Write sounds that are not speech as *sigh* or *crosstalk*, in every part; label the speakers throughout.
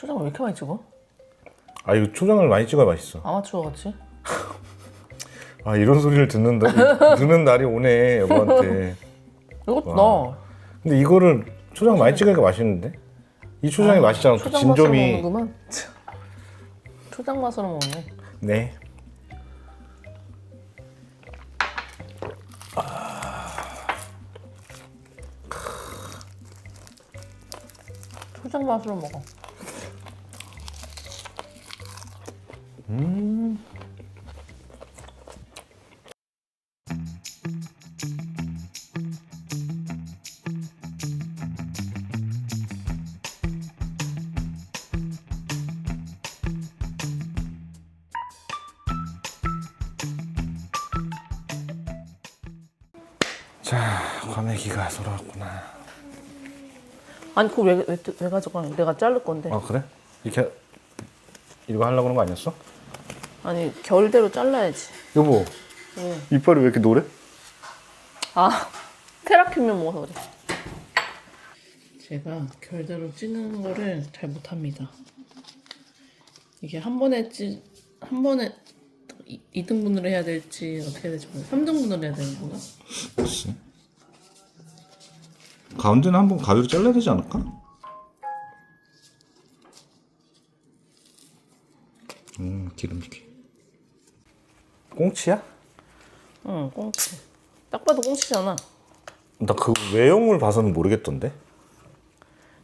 Speaker 1: 초장 왜 이렇게 많이 찍어?
Speaker 2: 아 이거 초장을 많이 찍어야 맛있어.
Speaker 1: 아마추어 같이? *laughs*
Speaker 2: 아 이런 소리를 듣는 날 듣는 날이 오네 여보한테.
Speaker 1: 이것도 넣어.
Speaker 2: 근데 이거를 초장 많이 찍으니까 맛있는데? 이 초장이 맛있잖아. 그
Speaker 1: 초장 맛으로
Speaker 2: 진점이.
Speaker 1: 먹는구만. *laughs* 초장 맛으로 먹네.
Speaker 2: 네.
Speaker 1: 초장 맛으로 먹어.
Speaker 2: 자 과메기가 돌아왔구나.
Speaker 1: 아니 그거 왜, 왜, 왜 가져가? 내가 자를 건데.
Speaker 2: 아 그래? 이렇게 이거 하려고 그런 거 아니었어?
Speaker 1: 아니 결대로 잘라야지.
Speaker 2: 여보. 이빨이 왜 이렇게 노래?
Speaker 1: 아 테라큐면 먹어서 그래. 제가 결대로 찌는 거를 잘 못합니다. 이게 한 번에 찌, 한 번에 2 등분으로 해야 될지 어떻게 해야 될지 모르겠어. 3등분으로 해야 되는 건가?
Speaker 2: 글쎄. 가운데는 한번 가위로 잘라야 되지 않을까? 음 기름기. 꽁치야?
Speaker 1: 응, 꽁치. 딱 봐도 꽁치잖아.
Speaker 2: 나 그 외형을 봐서는 모르겠던데.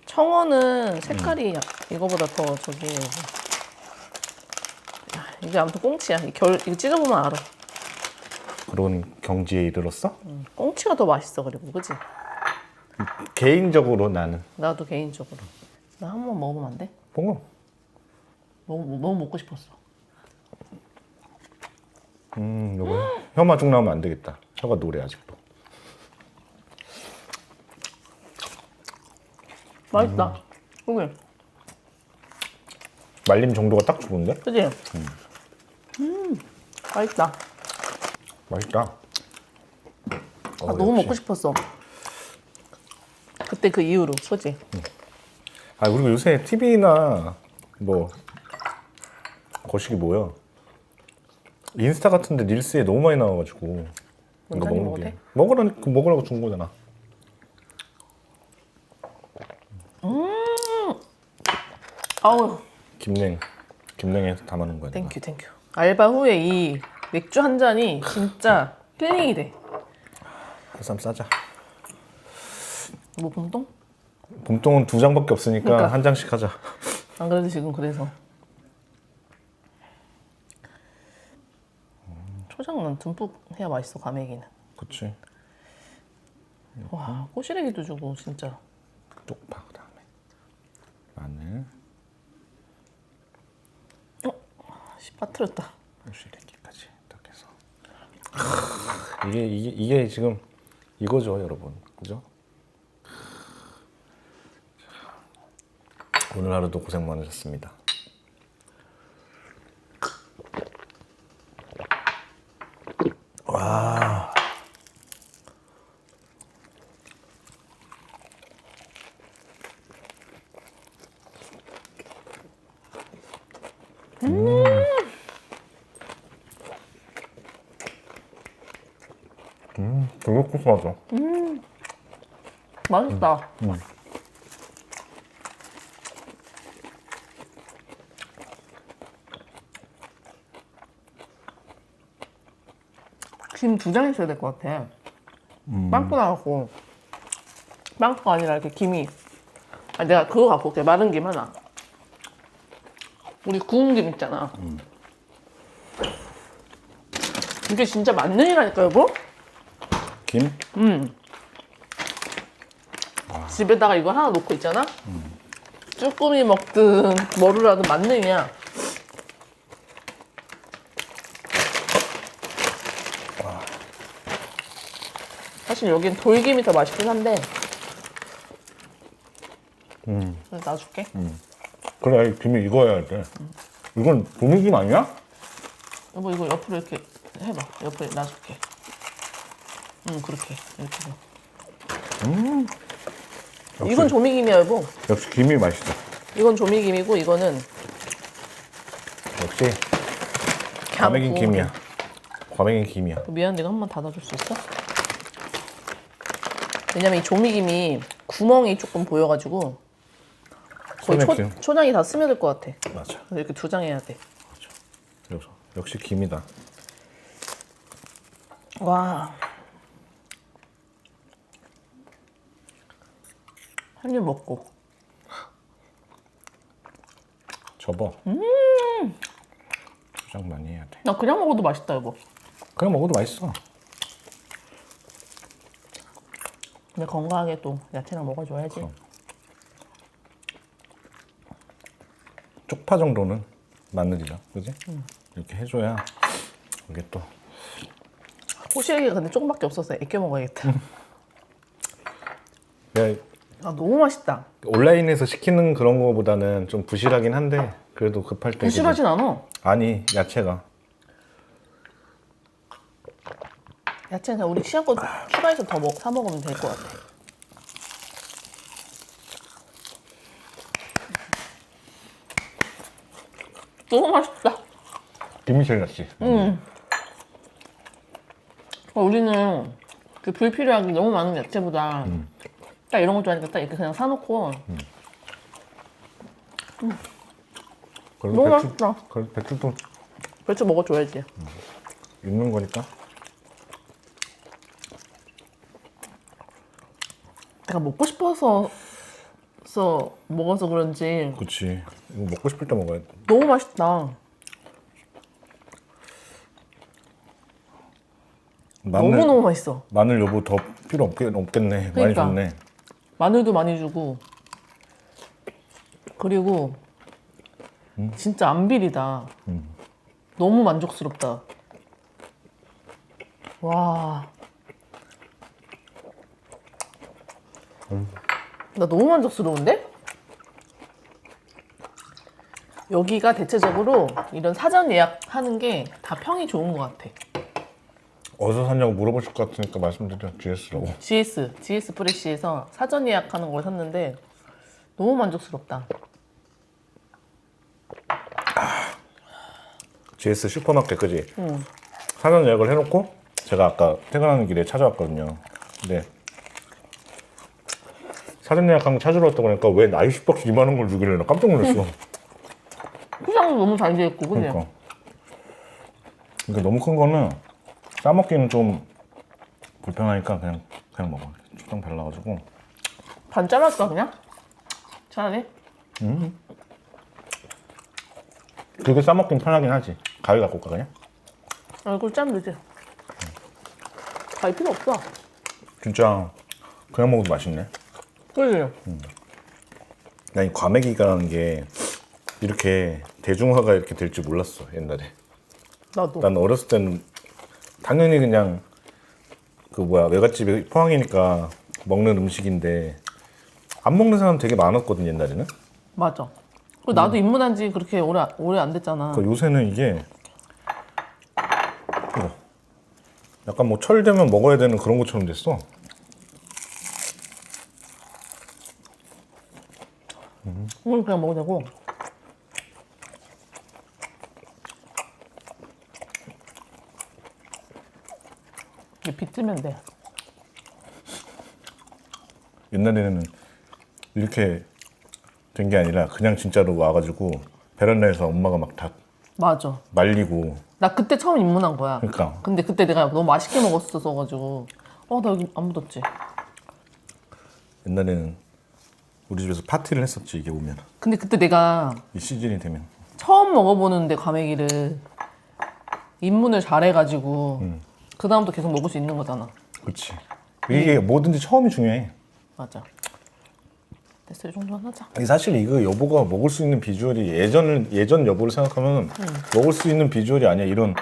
Speaker 1: 청어는 색깔이 이거보다 더 저기. 야, 이게 아무튼 꽁치야. 이 결 이거 찢어보면 알아.
Speaker 2: 그런 경지에 이르렀어?
Speaker 1: 꽁치가 더 맛있어 그리고 그지?
Speaker 2: 개인적으로 나는
Speaker 1: 나도 개인적으로. 나 한 번 먹으면 안 돼?
Speaker 2: 뽕어.
Speaker 1: 너무 너무 먹고 싶었어.
Speaker 2: 음, 요거 혀 마중 나오면 안 되겠다. 혀가 노래 아직도.
Speaker 1: 맛있다. 그게
Speaker 2: 말림 정도가 딱 좋은데?
Speaker 1: 그지? 음, 맛있다.
Speaker 2: 맛있다.
Speaker 1: 아, 너무 먹고 싶었어. 그때 그 이후로 그지?
Speaker 2: 아 그리고 요새 TV나 뭐 거시기 뭐야? 인스타 같은데 릴스에 너무 많이 나와가지고 이거 먹는 게
Speaker 1: 돼?
Speaker 2: 먹으라고 먹으라고 준 거잖아.
Speaker 1: 아우
Speaker 2: 김냉 김냉에서 담아놓은 거야.
Speaker 1: 땡큐 땡큐. 알바 후에 이 맥주 한 잔이 진짜 *laughs* 힐링이 돼.
Speaker 2: 쌈 싸자.
Speaker 1: 뭐 봉동?
Speaker 2: 봄동은 두 장밖에 없으니까
Speaker 1: 그러니까.
Speaker 2: 한 장씩 하자.
Speaker 1: 안 그래도 지금 그래서 초장은 듬뿍 해야 맛있어 과메기는.
Speaker 2: 그렇지.
Speaker 1: 와 꼬시래기도 주고 진짜.
Speaker 2: 쪽파 그다음에 마늘,
Speaker 1: 씨 빠뜨렸다.
Speaker 2: 시래기까지 이렇게 해서 크, 이게 이게 이게 지금 이거죠, 여러분. 그죠? 오늘 하루도 고생 많으셨습니다. 와. 음, 되게 고소하죠.
Speaker 1: 맛있다. 김두장 있어야 될 것 같아. 빵꾸 나갖고 빵꾸가 아니라 이렇게 김이. 아 내가 그거 갖고 올게 마른 김 하나. 우리 구운 김 있잖아. 이게 진짜 만능이라니까 여보?
Speaker 2: 김?
Speaker 1: 집에다가 이거 하나 놓고 있잖아? 쭈꾸미 먹든 뭐를 하든 만능이야. 사실 여긴 돌김이 더 맛있긴 한데. 음. 놔줄게.
Speaker 2: 그래, 김이 익어야 돼. 이건 도미김 아니야?
Speaker 1: 여보 이거 옆으로 이렇게 해봐. 옆에 놔줄게. 응 그렇게 이렇게 해서. 이건 조미김이야 여보.
Speaker 2: 역시 김이 맛있어.
Speaker 1: 이건 조미김이고 이거는
Speaker 2: 역시 과메기 김이야. 과메기 김이야.
Speaker 1: 미안한데 이거 한번 닫아줄 수 있어? 왜냐면 이 조미김이 구멍이 조금 보여가지고 거의 초,
Speaker 2: 김.
Speaker 1: 초장이 다 스며들 것 같아.
Speaker 2: 맞아.
Speaker 1: 이렇게 두 장 해야 돼.
Speaker 2: 여기서 역시 김이다.
Speaker 1: 와. 한 입 먹고.
Speaker 2: 접어. 조장 많이 해야 돼.
Speaker 1: 나 그냥 먹어도 맛있다 이거.
Speaker 2: 그냥 먹어도 맛있어.
Speaker 1: 근데 건강하게 또 야채랑 먹어줘야지.
Speaker 2: 그럼. 쪽파 정도는 마늘이랑 그지? 이렇게 해줘야 이게 또
Speaker 1: 호시에게 근데 조금밖에 없어서 애껴 먹어야겠다.
Speaker 2: 내가
Speaker 1: 아 너무 맛있다.
Speaker 2: 온라인에서 시키는 그런 거보다는 좀 부실하긴 한데 그래도 급할 때
Speaker 1: 부실하진 않아.
Speaker 2: 아니 야채가
Speaker 1: 야채는 그냥 우리 취향껏 추가해서 더 먹, 사 먹으면 될 것 같아. 너무 맛있다.
Speaker 2: 김이 제일 낫지.
Speaker 1: 어, 우리는 그 불필요하게 너무 많은 야채보다 딱 이런 거 좋아하니까 딱 이렇게 그냥 사놓고
Speaker 2: 그래도
Speaker 1: 너무
Speaker 2: 배추,
Speaker 1: 맛있다.
Speaker 2: 그래도 배추도
Speaker 1: 배추 먹어줘야지.
Speaker 2: 있는 거니까
Speaker 1: 내가 먹고 싶어서 서 먹어서 그런지
Speaker 2: 그렇지. 이거 먹고 싶을 때 먹어야 돼.
Speaker 1: 너무 맛있다.
Speaker 2: 마늘
Speaker 1: 너무 너무 맛있어.
Speaker 2: 마늘 여보 더 필요 없겠, 없겠네. 많이
Speaker 1: 그러니까.
Speaker 2: 줬네.
Speaker 1: 마늘도 많이 주고 그리고 진짜 안 비리다. 너무 만족스럽다. 와. 나 너무 만족스러운데? 여기가 대체적으로 이런 사전 예약하는 게 다 평이 좋은 것 같아.
Speaker 2: 어디서 샀냐고 물어보실 것 같으니까 말씀드려 GS라고.
Speaker 1: GS, GS 프레시에서 사전 예약하는 걸 샀는데 너무 만족스럽다.
Speaker 2: GS 슈퍼마켓 그지? 사전 예약을 해놓고 제가 아까 퇴근하는 길에 찾아왔거든요. 근데 사전 예약한 거 찾으러 왔다고 하니까 왜 나이 슈퍼스 이만한 걸 주길래 나 깜짝 놀랐어. *laughs*
Speaker 1: 포장도 너무 잘 돼 있고, 그지?
Speaker 2: 그러니까. 그러니까 너무 큰 거는 싸먹기는 좀 불편하니까 그냥 그냥 먹어. 초장 발라가지고
Speaker 1: 반 잘랐어 그냥? 차라리?
Speaker 2: 그게 싸먹긴 편하긴 하지. 가위 갖고 올까 그냥?
Speaker 1: 아, 이걸 짜면 되지. 가위 필요 없어.
Speaker 2: 진짜 그냥 먹어도 맛있네.
Speaker 1: 그지?
Speaker 2: 난이 과메기가라는 게 이렇게 대중화가 이렇게 될 줄 몰랐어 옛날에.
Speaker 1: 나도.
Speaker 2: 난 어렸을 때는 당연히 그냥 그 뭐야 외갓집이 포항이니까 먹는 음식인데 안 먹는 사람 되게 많았거든 옛날에는.
Speaker 1: 맞아. 그리고 나도 입문한 지 그렇게 오래, 오래 안 됐잖아.
Speaker 2: 그 요새는 이게 이거 약간 뭐 철되면 먹어야 되는 그런 것처럼 됐어.
Speaker 1: 이걸 그냥 먹어도 되고. 이게 비틀면 돼.
Speaker 2: 옛날에는 이렇게 된 게 아니라 그냥 진짜로 와가지고 베란다에서 엄마가 막 다
Speaker 1: 맞아.
Speaker 2: 말리고
Speaker 1: 나 그때 처음 입문한 거야.
Speaker 2: 그러니까
Speaker 1: 근데 그때 내가 너무 맛있게 먹었어가지고. 어, 나 여기 안 묻었지.
Speaker 2: 옛날에는 우리 집에서 파티를 했었지 이게 오면.
Speaker 1: 근데 그때 내가
Speaker 2: 이 시즌이 되면.
Speaker 1: 처음 먹어보는데 과메기를 입문을 잘해가지고 그 다음부터 계속 먹을 수 있는 거잖아.
Speaker 2: 그렇지 이게 뭐든지 처음이 중요해.
Speaker 1: 맞아. 됐어 이 정도만 하자.
Speaker 2: 사실 이거 여보가 먹을 수 있는 비주얼이 예전을 예전 여보를 생각하면 먹을 수 있는 비주얼이 아니야. 이런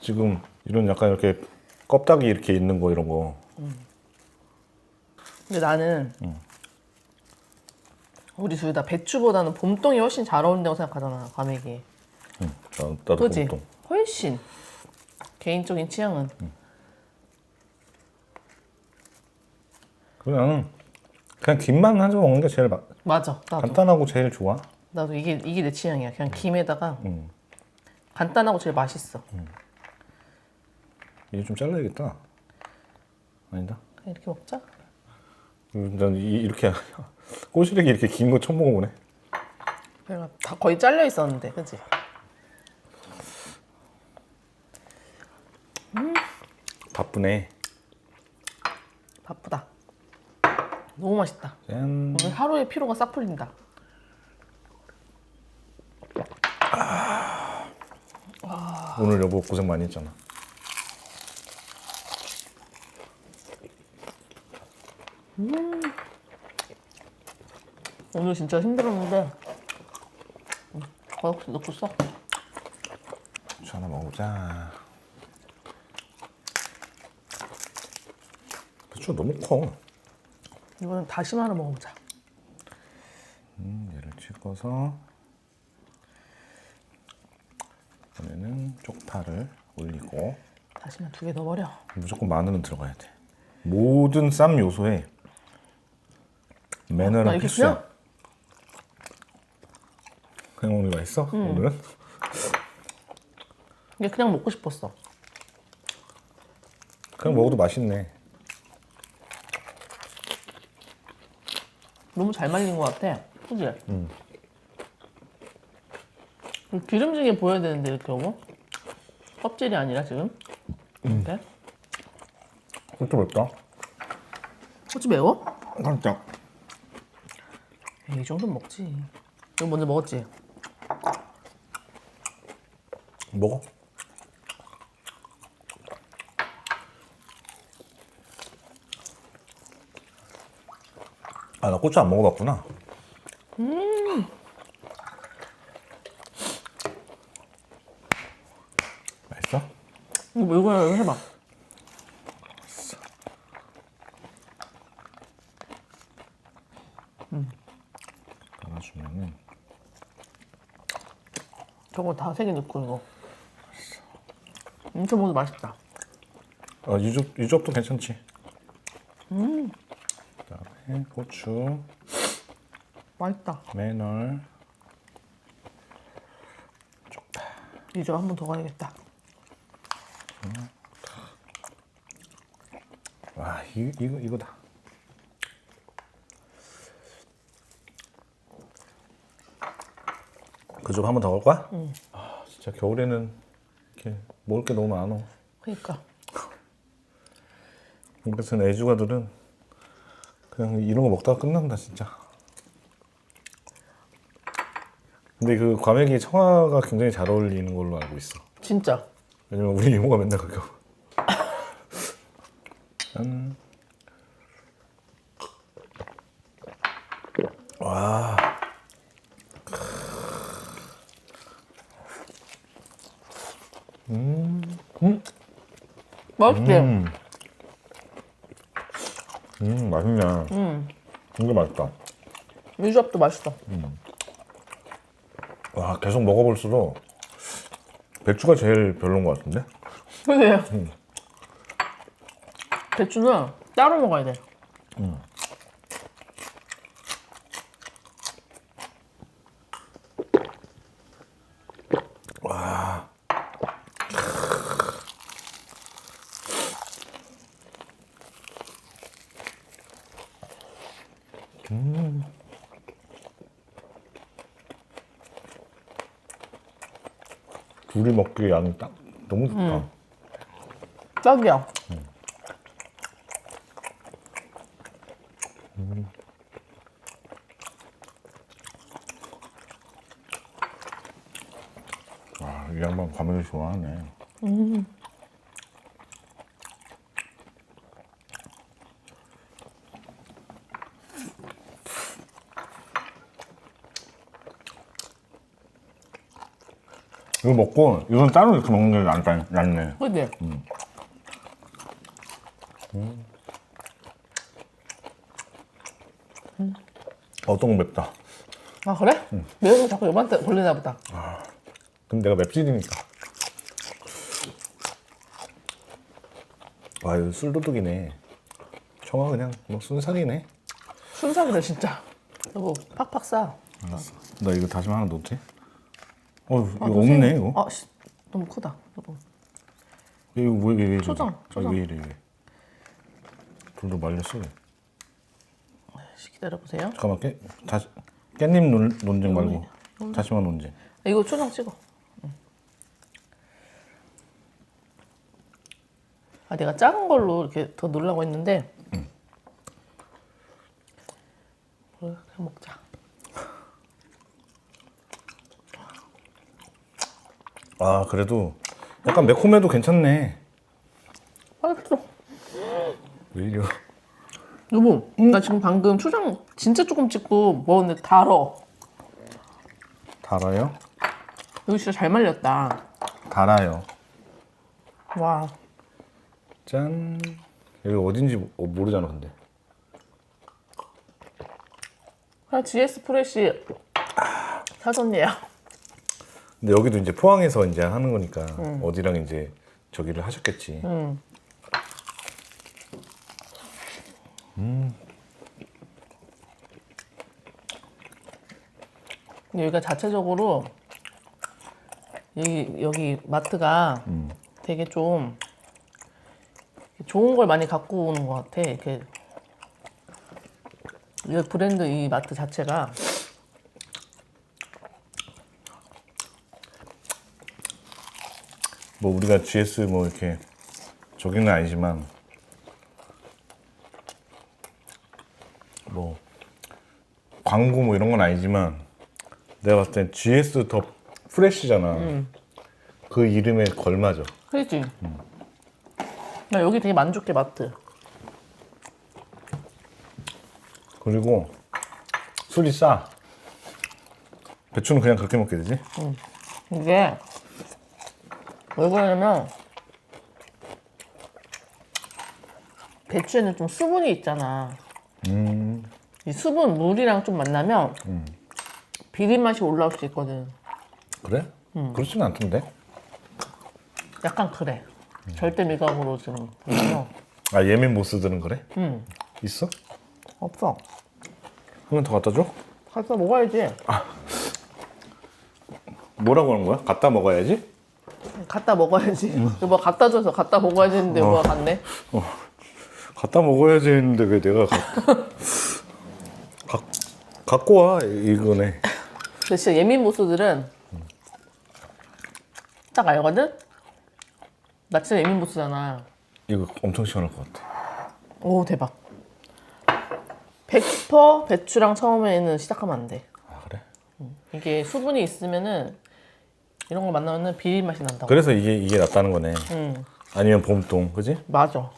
Speaker 2: 지금 이런 약간 이렇게 껍데기 이렇게 있는 거 이런 거.
Speaker 1: 근데 나는 우리 둘 다 배추보다는 봄동이 훨씬 잘 어울린다고 생각하잖아 과메기.
Speaker 2: 응, 나- 나도
Speaker 1: 그지?
Speaker 2: 보통
Speaker 1: 훨씬 개인적인 취향은
Speaker 2: 그냥 그냥 김만 한점 먹는 게 제일 마-
Speaker 1: 맞아 나도.
Speaker 2: 간단하고 제일 좋아
Speaker 1: 나도 이게 이게 내 취향이야. 그냥 김에다가
Speaker 2: 음.
Speaker 1: 간단하고 제일 맛있어.
Speaker 2: 이게 좀 잘라야겠다. 아니다.
Speaker 1: 그냥 이렇게 먹자.
Speaker 2: 음, 난 이- 이렇게 꼬시래기 이렇게 긴 거 처음 먹어보네.
Speaker 1: 내가 다 거의 잘려 있었는데, 그지?
Speaker 2: 바쁘네.
Speaker 1: 바쁘다. 너무 맛있다.
Speaker 2: 짠.
Speaker 1: 오늘 하루의 피로가 싹 풀린다.
Speaker 2: 오늘 여보 고생 많이 했잖아.
Speaker 1: 오늘 진짜 힘들었는데 음, 거역시 넣고 써.
Speaker 2: 고추 하나 먹어보자. 고추가 너무 커.
Speaker 1: 이거는 다시마 하나 먹어보자.
Speaker 2: 음, 얘를 찍어서 이번에는 쪽파를 올리고
Speaker 1: 다시마 두 개 넣어버려.
Speaker 2: 무조건 마늘은 들어가야 돼. 모든 쌈 요소에
Speaker 1: 나
Speaker 2: 매너는
Speaker 1: 이렇게
Speaker 2: 필수야.
Speaker 1: 그냥?
Speaker 2: 그냥 먹는 게 맛있어? 오늘은?
Speaker 1: 이게 그냥 먹고 싶었어.
Speaker 2: 그냥 먹어도 맛있네.
Speaker 1: 너무 잘 말린 것 같아. 그지? 기름지게 보여야 되는데 이렇게 오고 껍질이 아니라 지금 이렇게
Speaker 2: 그것도 맵다.
Speaker 1: 고추 매워?
Speaker 2: 깜짝.
Speaker 1: 에이, 이 정도는 먹지. 이거 먼저 먹었지?
Speaker 2: 먹어. 아, 나 고추 안 먹어봤구나. 맛있어?
Speaker 1: 이거 이거 이거 해봐.
Speaker 2: 깔아주면은
Speaker 1: 저거 다 세 개 넣고 이거. 이렇게 먹어도 맛있다.
Speaker 2: 어, 유럽, 유럽도 괜찮지. 그다음에 고추,
Speaker 1: 맛있다.
Speaker 2: 매널,
Speaker 1: 이제 한번 더 가야겠다.
Speaker 2: 와, 이, 이거 이거다. 그쪽 한번더 갈까? 응. 아, 진짜 겨울에는 이렇게 먹을 게 너무 많아.
Speaker 1: 그러니까
Speaker 2: 우리 같은 애주가들은 그냥 이런 거 먹다가 끝난다 진짜. 근데 그 과메기 청아가 굉장히 잘 어울리는 걸로 알고 있어.
Speaker 1: 진짜
Speaker 2: 왜냐면 우리 이모가 맨날 그거. 짠. 와.
Speaker 1: 맛있지?
Speaker 2: 음 맛있네. 음. 이게 맛있다.
Speaker 1: 미주합도 맛있어.
Speaker 2: 와 계속 먹어볼수록 배추가 제일 별로인 것 같은데?
Speaker 1: 그지? 배추는 따로 먹어야 돼.
Speaker 2: 와. 먹기에 양이 딱 너무 좋다.
Speaker 1: 딱이야.
Speaker 2: 와, 이 양반 과메기 좋아하네. 이거 먹고 이건 따로 이렇게 먹는 게 낫다, 낫네.
Speaker 1: 그지?
Speaker 2: 어떤 거 맵다.
Speaker 1: 아 그래? 매운 거 자꾸 여한테 걸리나 보다.
Speaker 2: 근데 내가 맵찔이니까. 와, 이거 술도둑이네. 청아 그냥 뭐 순살이네.
Speaker 1: 순삭이다 진짜. 여보 팍팍 싸.
Speaker 2: 알았어. 나 이거 다시마 하나 돼? 어 이거
Speaker 1: 아,
Speaker 2: 없네. 이거.
Speaker 1: 아, 씨, 너무 크다. 이거.
Speaker 2: 이거 왜왜 왜? 이래?
Speaker 1: 초장,
Speaker 2: 아,
Speaker 1: 초장.
Speaker 2: 왜 이래 왜? 불도 말렸어. 왜?
Speaker 1: 씨, 기다려보세요.
Speaker 2: 잠깐만 깨 다시 깻잎 논, 논쟁 말고 다시마 논쟁.
Speaker 1: 이거 초장 찍어. 응. 아, 내가 작은 걸로 이렇게 더 넣으려고 했는데. 그래, 그냥 먹자.
Speaker 2: 아 그래도 약간 매콤해도 괜찮네.
Speaker 1: 맛있어.
Speaker 2: 왜 이래?
Speaker 1: 여보, 나 지금 방금 초장 진짜 조금 찍고 먹었는데 달어.
Speaker 2: 달아요?
Speaker 1: 여기 진짜 잘 말렸다.
Speaker 2: 달아요.
Speaker 1: 와,
Speaker 2: 짠. 여기 어딘지 모- 어, 모르잖아 근데.
Speaker 1: 그냥 GS 프레시 사전이야.
Speaker 2: 근데 여기도 이제 포항에서 이제 하는 거니까 어디랑 이제 저기를 하셨겠지.
Speaker 1: 응. 근데 여기가 자체적으로 여기 여기 마트가 되게 좀 좋은 걸 많이 갖고 오는 것 같아. 이렇게 이 브랜드 이 마트 자체가
Speaker 2: 뭐 우리가 GS 뭐 이렇게 저기는 아니지만 뭐 광고 뭐 이런 건 아니지만 내가 봤을 땐 GS 더 프레시잖아. 그 이름에 걸맞아.
Speaker 1: 그렇지. 나 여기 되게 만족해 마트.
Speaker 2: 그리고 술이 싸. 배추는 그냥 그렇게 먹게 되지?
Speaker 1: 이게 왜 그러냐면 배추에는 좀 수분이 있잖아. 이 수분 물이랑 좀 만나면 비린 맛이 올라올 수 있거든.
Speaker 2: 그래? 그렇지는 않던데.
Speaker 1: 약간 그래. 절대 미각으로 지금 보면
Speaker 2: 아 예민 보스들은 그래?
Speaker 1: 음.
Speaker 2: 있어?
Speaker 1: 없어.
Speaker 2: 한번더 갖다 줘?
Speaker 1: 가서 먹어야지.
Speaker 2: 뭐라고 하는 거야? 갖다 먹어야지?
Speaker 1: 갖다 먹어야지. 뭐 갖다 줘서 갖다 먹어야지 했는데 뭐가 갔네.
Speaker 2: 갖다 먹어야지 했는데 왜 내가 갖다 갖, 갖고 와 이거네
Speaker 1: 근데 진짜 예민 보스들은 딱 알거든? 나 진짜 예민 보스잖아.
Speaker 2: 이거 엄청 시원할 것 같아
Speaker 1: 오 대박. 100% 배추랑 처음에는 시작하면 안 돼.
Speaker 2: 아 그래?
Speaker 1: 이게 수분이 있으면은 이런 걸 만나면은 비린 맛이 난다고.
Speaker 2: 그래서 이게 이게 낫다는 거네
Speaker 1: 응,
Speaker 2: 아니면 봄동 그지?
Speaker 1: 맞아.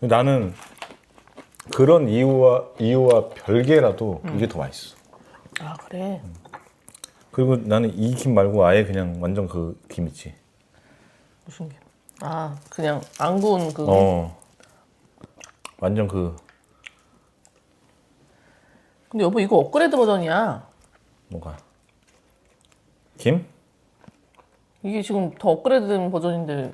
Speaker 2: 나는 그런 이유와 이유와 별개라도 이게 더 맛있어
Speaker 1: 아 그래.
Speaker 2: 그리고 나는 이 김 말고 아예 그냥 완전 그김 있지
Speaker 1: 무슨 게? 아 그냥 안 구운 그.
Speaker 2: 어 완전 그
Speaker 1: 근데 여보 이거 업그레이드 버전이야.
Speaker 2: 뭐가 김?
Speaker 1: 이게 지금 더 업그레이드된 버전인데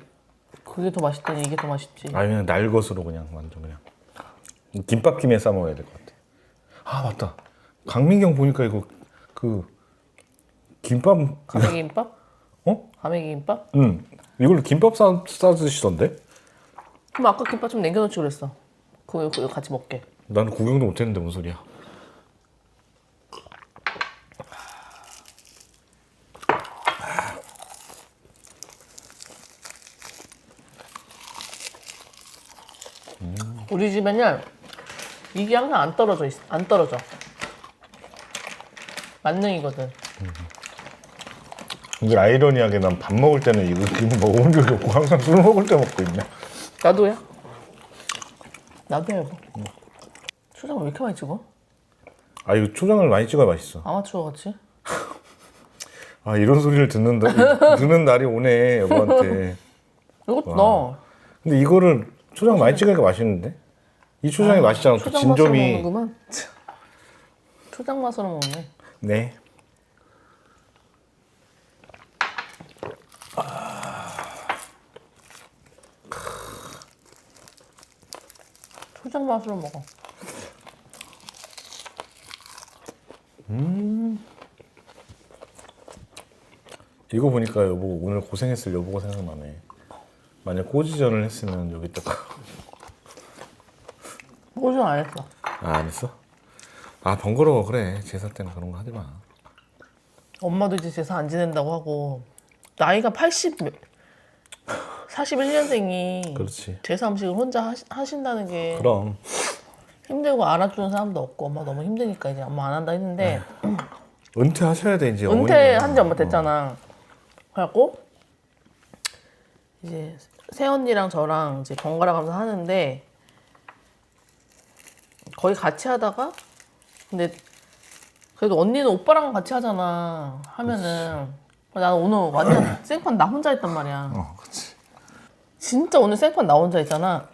Speaker 1: 그게 더 맛있다니 이게 더 맛있지.
Speaker 2: 아니 그냥 날것으로 그냥 완전 그냥 김밥김에 싸 먹어야 될 것 같아. 아 맞다. 강민경 보니까 이거 그 김밥
Speaker 1: 가메기 김밥? *laughs*
Speaker 2: 어?
Speaker 1: 가메기 김밥?
Speaker 2: 응 이걸로 김밥 싸, 싸 드시던데?
Speaker 1: 그럼 아까 김밥 좀 남겨놓지 그랬어. 그거, 그거 같이 먹게.
Speaker 2: 나는 구경도 못했는데 무슨 소리야?
Speaker 1: 우리 집에는 이게 항상 안 떨어져 있, 안 떨어져. 만능이거든.
Speaker 2: 근데 아이러니하게 난 밥 먹을 때는 이거 김 먹어본 적이 없고 항상 술 먹을 때 먹고 있네.
Speaker 1: 나도야. 나도야 여보. 초장 왜 이렇게 많이 찍어?
Speaker 2: 아 이거 초장을 많이 찍어야 맛있어.
Speaker 1: 아마추어 같이? *laughs*
Speaker 2: 아 이런 소리를 듣는 날, 듣는 날이 오네 여보한테. *laughs*
Speaker 1: 이것도 넣어.
Speaker 2: 근데 이거를 초장 많이 찍으니까 맛있는데? 이 초장이 아, 맛있잖아.
Speaker 1: 초장
Speaker 2: 진점이. *laughs*
Speaker 1: 초장 맛으로 먹네.
Speaker 2: 네. 아.
Speaker 1: 초장 맛으로 먹어. 음.
Speaker 2: 이거 보니까 여보 오늘 고생했을 여보가 생각나네. 만약 꼬지전을 했으면 여기다가
Speaker 1: 고생 안 했어.
Speaker 2: 아, 안 했어? 아 번거로워 그래 제사 때는 그런 거 하지 마.
Speaker 1: 엄마도 이제 제사 안 지낸다고 하고 나이가 80 41년생이
Speaker 2: 그렇지.
Speaker 1: 제사 음식을 혼자 하시, 하신다는 게
Speaker 2: 그럼
Speaker 1: 힘들고 알아주는 사람도 없고 엄마 너무 힘드니까 이제 엄마 안 한다 했는데
Speaker 2: 은퇴하셔야 돼 이제.
Speaker 1: 은퇴한 지. 얼마 됐잖아. 그래갖고 이제 새 언니랑 저랑 이제 번갈아 가면서 하는데 거의 같이 하다가 근데 그래도 언니는 오빠랑 같이 하잖아. 하면은 나는 오늘 완전 *clears throat* 생판 나 혼자 했단 말이야.
Speaker 2: 어, 그렇지.
Speaker 1: 진짜 오늘 생판 나 혼자 있잖아.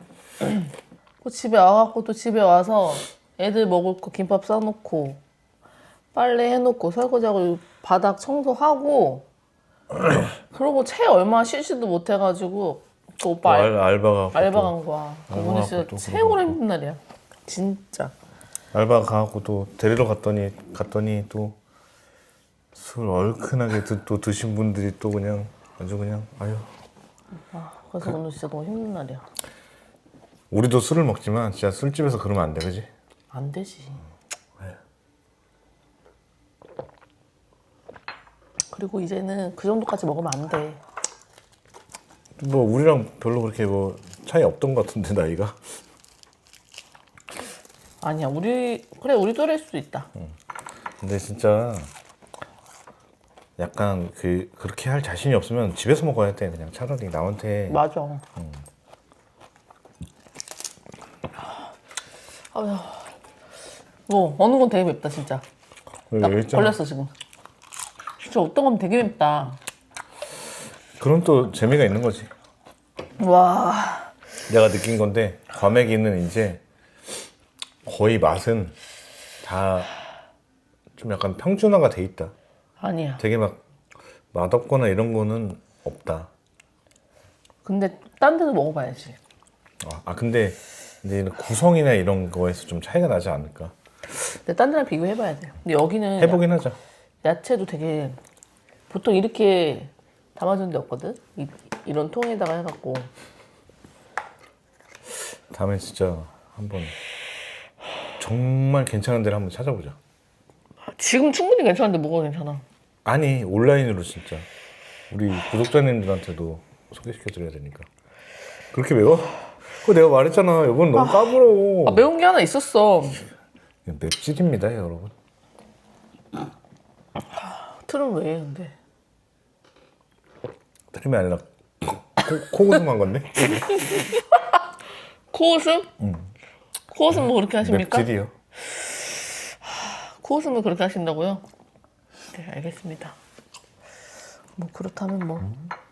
Speaker 1: 그 *clears throat* 집에 와갖고 또 집에 와서 애들 먹을 거 김밥 싸놓고 빨래 해놓고 설거지하고 바닥 청소하고 *clears throat* 그러고 채 얼마 쉬지도 못해가지고 그 오빠 알,
Speaker 2: 알, 알바
Speaker 1: 간 거야. 오늘 진짜
Speaker 2: 또
Speaker 1: 최고로 힘든 날이야. 진짜.
Speaker 2: 알바 가고 또 데리러 갔더니 갔더니 또 술 얼큰하게 드, 또 드신 분들이 또 그냥 아주 그냥 아유
Speaker 1: 그래서 오늘 진짜 너무 힘든 날이야.
Speaker 2: 우리도 술을 먹지만 진짜 술집에서 그러면 안 돼 그지?
Speaker 1: 안 되지. 그리고 이제는 그 정도까지 먹으면 안 돼.
Speaker 2: 뭐 우리랑 별로 그렇게 뭐 차이 없던 것 같은데 나이가
Speaker 1: 아니야, 우리 그래 우리 또래일 수도 있다.
Speaker 2: 근데 진짜 약간 그 그렇게 할 자신이 없으면 집에서 먹어야 돼 그냥 차라리 남한테
Speaker 1: 맞아. 아유, 뭐 어느 건 되게 맵다 진짜. 나
Speaker 2: 여기 있잖아.
Speaker 1: 걸렸어 지금. 진짜 어떤 건 되게 맵다.
Speaker 2: 그런 또 재미가 있는 거지
Speaker 1: 와,
Speaker 2: 내가 느낀 건데 과메기는 이제 거의 맛은 다 좀 약간 평준화가 돼 있다.
Speaker 1: 아니야.
Speaker 2: 되게 막 맛없거나 이런 거는 없다.
Speaker 1: 근데 딴 데도 먹어봐야지.
Speaker 2: 아, 아, 근데 이제 구성이나 이런 거에서 좀 차이가 나지 않을까?
Speaker 1: 근데 딴 데랑 비교해봐야 돼. 근데 여기는
Speaker 2: 해보긴 하자.
Speaker 1: 야 채도 되게 보통 이렇게 담아주는 데 없거든. 이, 이런 통에다가 해갖고
Speaker 2: 다음에 진짜 한번 정말 괜찮은 데를 한번 찾아보자.
Speaker 1: 지금 충분히 괜찮은데 뭐가 괜찮아?
Speaker 2: 아니 온라인으로 진짜 우리 구독자님들한테도 소개시켜드려야 되니까. 그렇게 매워? 그거 내가 말했잖아. 이건 너무 까불어.
Speaker 1: 아, 매운 게 하나 있었어.
Speaker 2: 맵찔입니다, 여러분.
Speaker 1: 틀은 왜 해, 근데?
Speaker 2: 트림이 아니라 코, 코웃음 한 건데? *laughs*
Speaker 1: 코웃음? 코웃음 뭐 그렇게 하십니까?
Speaker 2: 맵찔이요.
Speaker 1: 코웃음을 그렇게 하신다고요? 네, 알겠습니다. 뭐 그렇다면 뭐.
Speaker 3: 너